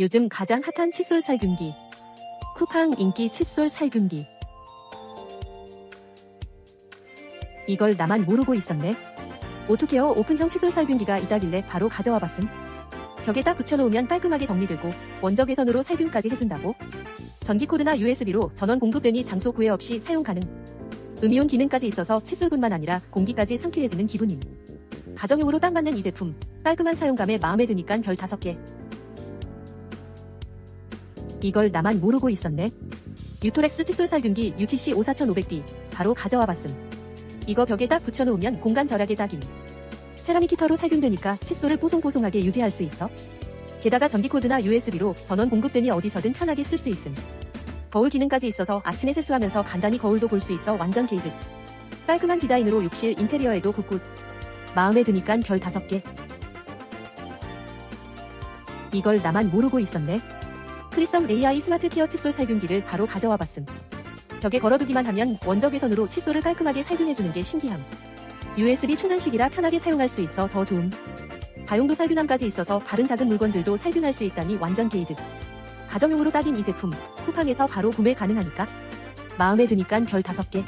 요즘 가장 핫한 칫솔 살균기. 쿠팡 인기 칫솔 살균기. 이걸 나만 모르고 있었네. 오토케어 오픈형 칫솔 살균기가 있다길래 바로 가져와 봤음. 벽에 딱 붙여놓으면 깔끔하게 정리되고 원적 개선으로 살균까지 해준다고. 전기 코드나 USB로 전원 공급되니 장소 구애 없이 사용 가능. 음이온 기능까지 있어서 칫솔뿐만 아니라 공기까지 상쾌해지는 기분임. 가정용으로 딱 맞는 이 제품. 깔끔한 사용감에 마음에 드니깐 별 5개. 이걸 나만 모르고 있었네. 유토렉스 칫솔 살균기 UTC 54500D 바로 가져와 봤음. 이거 벽에 딱 붙여놓으면 공간 절약에 딱임. 세라믹 히터로 살균되니까 칫솔을 뽀송뽀송하게 유지할 수 있어. 게다가 전기 코드나 USB로 전원 공급되니 어디서든 편하게 쓸 수 있음. 거울 기능까지 있어서 아침에 세수하면서 간단히 거울도 볼 수 있어 완전 게이득. 깔끔한 디자인으로 욕실 인테리어에도 굿굿. 마음에 드니깐 별 5개. 이걸 나만 모르고 있었네. 크리썸 AI 스마트 케어 칫솔 살균기를 바로 가져와 봤음. 벽에 걸어두기만 하면 원적 개선으로 칫솔을 깔끔하게 살균해주는 게 신기함. USB 충전식이라 편하게 사용할 수 있어 더 좋음. 다용도 살균함까지 있어서 다른 작은 물건들도 살균할 수 있다니 완전 게이득. 가정용으로 딱인 이 제품, 쿠팡에서 바로 구매 가능하니까. 마음에 드니깐 별 5개.